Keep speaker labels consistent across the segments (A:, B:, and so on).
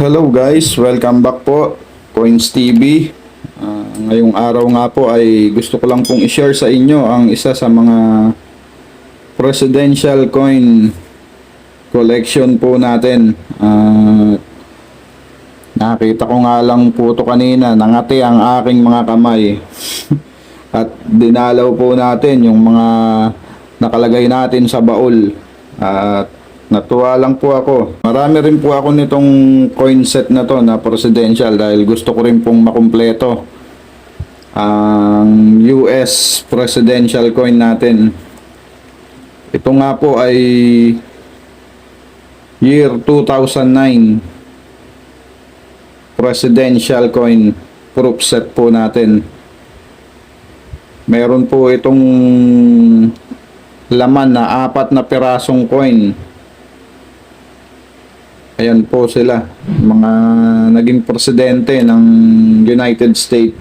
A: Hello guys, welcome back po Coins TV. Ah, ngayong araw nga po ay gusto ko lang pong i-share sa inyo ang isa sa mga presidential coin collection po natin. Ah, nakita ko nga lang po to kanina, nangati ang aking mga kamay. At dinalaw po natin yung mga nakalagay natin sa baul. At natuwa lang po ako. Marami rin po ako nitong coin set na to na presidential dahil gusto ko rin pong makumpleto ang US presidential coin natin. Ito nga po ay year 2009 presidential coin proof set po natin. Meron po itong laman na apat na pirasong coin. Ayan po sila, mga naging presidente ng United States.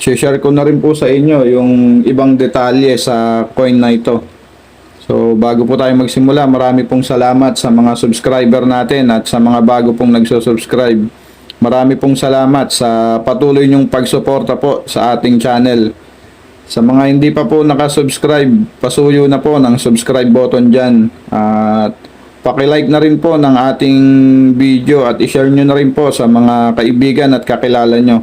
A: share ko na rin po sa inyo yung ibang detalye sa coin na ito. So, bago po tayo magsimula, marami pong salamat sa mga subscriber natin at sa mga bago pong nagsusubscribe. Marami pong salamat sa patuloy nyong pagsuporta po sa ating channel. Sa mga hindi pa po nakasubscribe, pasuyo na po ng subscribe button dyan. At pakilike na rin po ng ating video at ishare nyo na rin po sa mga kaibigan at kakilala nyo.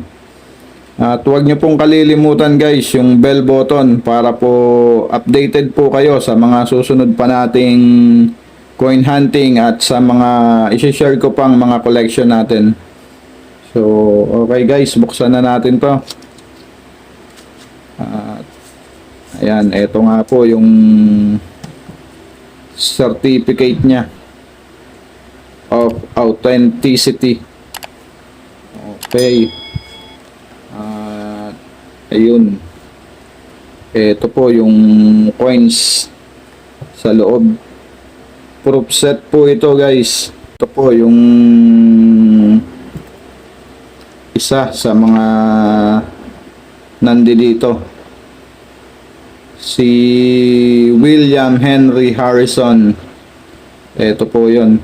A: At huwag nyo pong kalilimutan guys yung bell button para po updated po kayo sa mga susunod pa nating coin hunting at sa mga isi-share ko pang mga collection natin. So, okay guys, buksan na natin to. At, ayan, eto nga po yung certificate niya of authenticity. Okay. At, ayun. Ito po yung coins sa loob. Proof set po ito guys. Ito po yung isa sa mga nandi dito. Si William Henry Harrison. Ito po yun.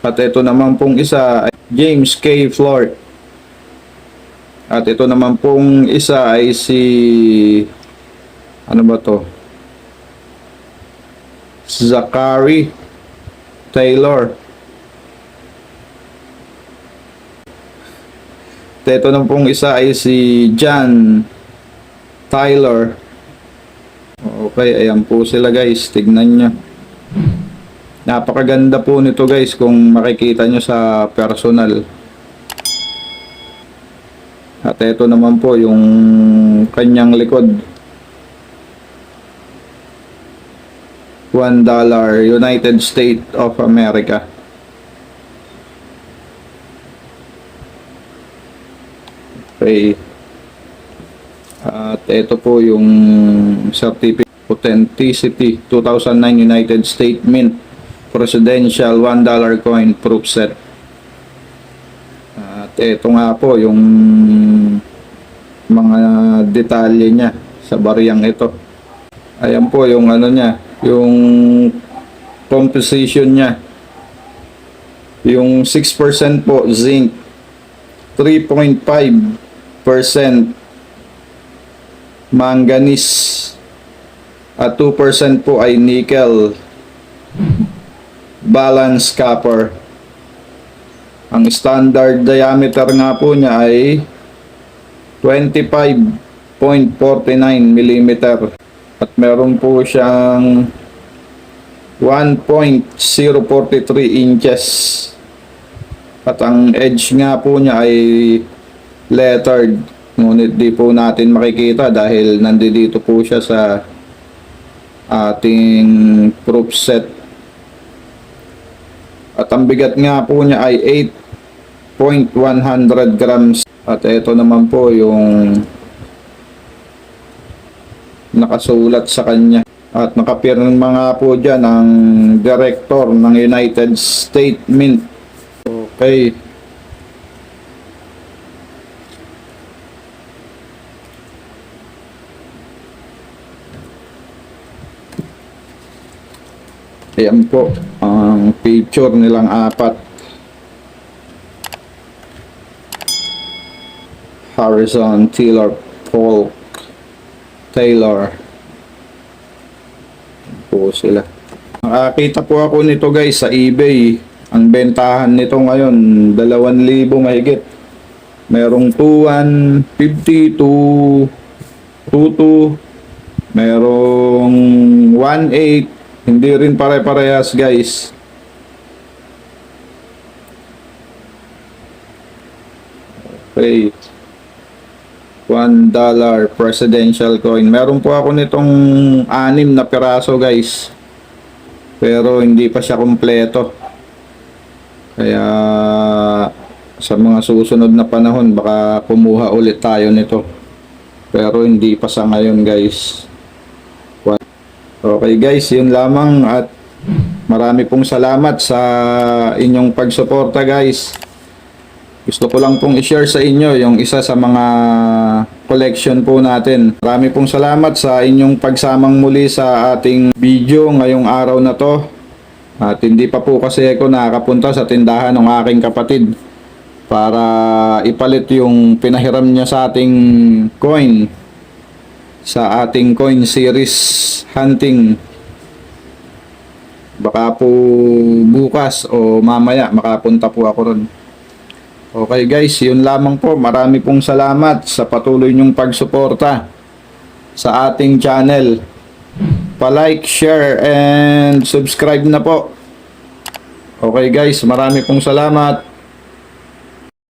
A: At ito naman pong isa ay James K. Flort. At ito naman pong isa ay si ano ba to? Zachary Taylor. At ito naman pong isa ay si John Tyler. Okay, ayan po sila guys. Tignan nyo. Napakaganda po nito guys kung makikita nyo sa personal. At ito naman po yung kanyang likod. $1 United States of America. Okay. At ito po yung certificate authenticity 2009 United States Mint Presidential $1 coin proof set. At ito nga po yung mga detalye niya sa bariyang ito. Ayan po yung ano niya, yung composition niya. Yung 6% po zinc, 3.5% manganese, at 2% po ay nickel, balance copper. Ang standard diameter nga po niya ay 25.49 mm at meron po siyang 1.043 inches. At ang edge nga po niya ay lettered. Ngunit di po natin makikita dahil nandito po siya sa ating proof set. At ang bigat nga po niya ay 8.100 grams. At ito naman po yung nakasulat sa kanya. At nakapirma nga po dyan ang director ng United States Mint. Okay Ayan po, ang picture nilang apat. Harrison, Taylor, Paul, Taylor. Ayan po sila. Nakakita po ako nito guys sa eBay. Ang bentahan nito ngayon, 2,000 mahigit. Merong 2,150 to 22. Merong 1.8. Hindi rin pare-parehas guys. Okay. $1 dollar presidential coin. Meron po ako nitong anim na piraso guys. Pero hindi pa siya kumpleto. Kaya sa mga susunod na panahon baka kumuha ulit tayo nito. Pero hindi pa sa ngayon guys. Okay guys, yun lamang at marami pong salamat sa inyong pagsuporta guys. Gusto ko lang pong i-share sa inyo yung isa sa mga collection po natin. Marami pong salamat sa inyong pagsamang muli sa ating video ngayong araw na to. At hindi pa po kasi ako nakakapunta sa tindahan ng aking kapatid para ipalit yung pinahiram niya sa ating coin sa ating coin series hunting. Baka po bukas o mamaya makapunta po ako ron. Okay guys yun lamang po. Marami pong salamat sa patuloy nyong pagsuporta sa ating channel. Pa-like, share and subscribe na po. Okay guys marami pong salamat